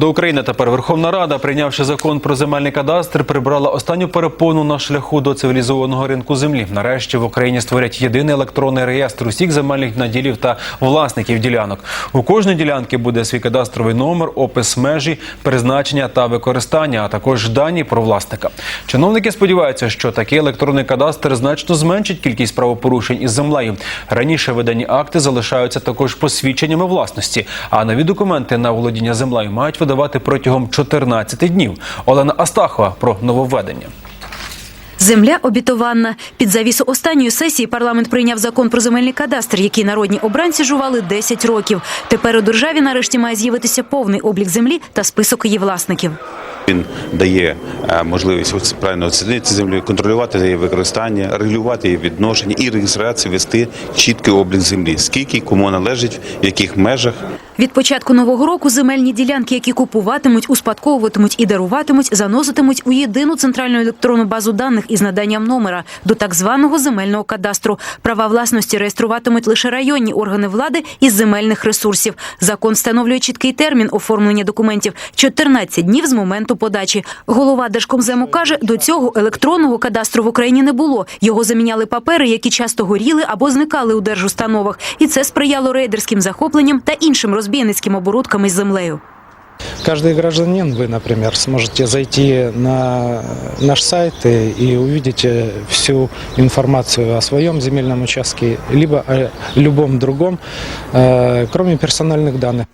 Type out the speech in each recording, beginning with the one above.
До України тепер Верховна Рада, прийнявши закон про земельний кадастр, прибрала останню перепону на шляху до цивілізованого ринку землі. Нарешті в Україні створять єдиний електронний реєстр усіх земельних наділів та власників ділянок. У кожної ділянки буде свій кадастровий номер, опис межі, призначення та використання, а також дані про власника. Чиновники сподіваються, що такий електронний кадастр значно зменшить кількість правопорушень із землею. Раніше видані акти залишаються також посвідченнями власності, а нові документи на володіння землею мають видавати протягом 14 днів. Олена Астахова про нововведення. Земля обітованна. Під завісу останньої сесії парламент прийняв закон про земельний кадастр, який народні обранці жували 10 років. Тепер у державі нарешті має з'явитися повний облік землі та список її власників. Він дає е, можливість правильно оцінити цю землю, контролювати її використання, регулювати її відношення і реєстрацію вести чіткий облік землі, скільки кому належить, в яких межах. Від початку нового року земельні ділянки, які купуватимуть, успадковуватимуть і даруватимуть, заноситимуть у єдину центральну електронну базу даних із наданням номера до так званого земельного кадастру. Права власності реєструватимуть лише районні органи влади із земельних ресурсів. Закон встановлює чіткий термін оформлення документів 14 днів з моменту подачі. Голова Держкомзему каже, до цього електронного кадастру в Україні не було. Його заміняли папери, які часто горіли або зникали у держустановах, і це сприяло рейдерським захопленням та іншим розбійницьким оборудкам із землею. Каждый гражданин, вы, например, сможете зайти на наш сайт и, и увидите всю информацию о своем земельном участке, либо о любом другом, э, кроме персональных данных.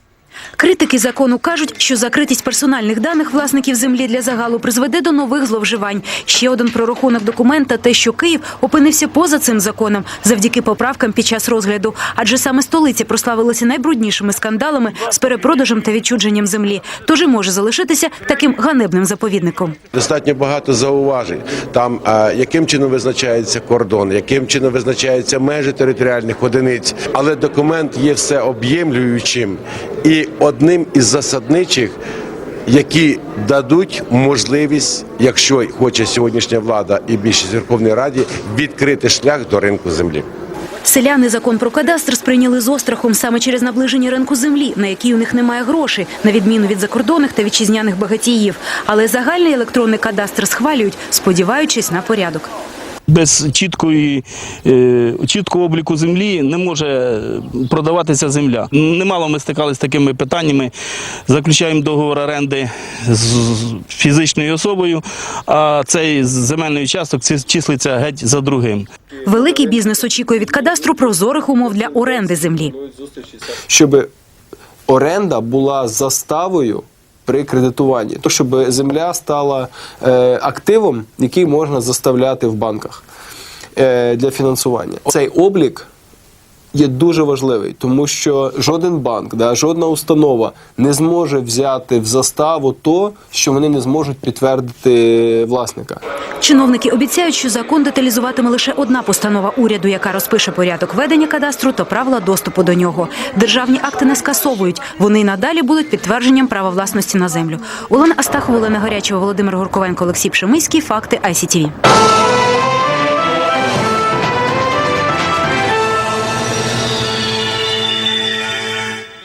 Критики закону кажуть, що закритість персональних даних власників землі для загалу призведе до нових зловживань. Ще один прорахунок документа те, що Київ опинився поза цим законом завдяки поправкам під час розгляду. Адже саме столиця прославилася найбруднішими скандалами з перепродажем та відчудженням землі. Тож і може залишитися таким ганебним заповідником. Достатньо багато зауважень. Там е, яким чином визначається кордон, яким чином визначаються межі територіальних одиниць. Але документ є всеоб'ємлюючим і одним із засадничих, які дадуть можливість, якщо хоче сьогоднішня влада і більшість Верховної Раді, відкрити шлях до ринку землі. Селяни закон про кадастр сприйняли з острахом саме через наближення ринку землі, на який у них немає грошей, на відміну від закордонних та вітчизняних багатіїв. Але загальний електронний кадастр схвалюють, сподіваючись на порядок. Без чіткої, е, чіткого обліку землі не може продаватися земля. Немало ми стикалися з такими питаннями. Заключаємо договор оренди з фізичною особою, а цей земельний участок числиться геть за другим. Великий бізнес очікує від кадастру прозорих умов для оренди землі. щоб оренда була заставою при кредитуванні, то щоб земля стала е, активом, який можна заставляти в банках е, для фінансування. Цей облік. Є дуже важливий, тому що жоден банк, да, жодна установа не зможе взяти в заставу то, що вони не зможуть підтвердити власника. Чиновники обіцяють, що закон деталізуватиме лише одна постанова уряду, яка розпише порядок ведення кадастру та правила доступу до нього. Державні акти не скасовують. Вони й надалі будуть підтвердженням права власності на землю. Олена Астахова, Олена Гарячева, Володимир Горковенко, Олексій Пшемиський. Факти ICTV.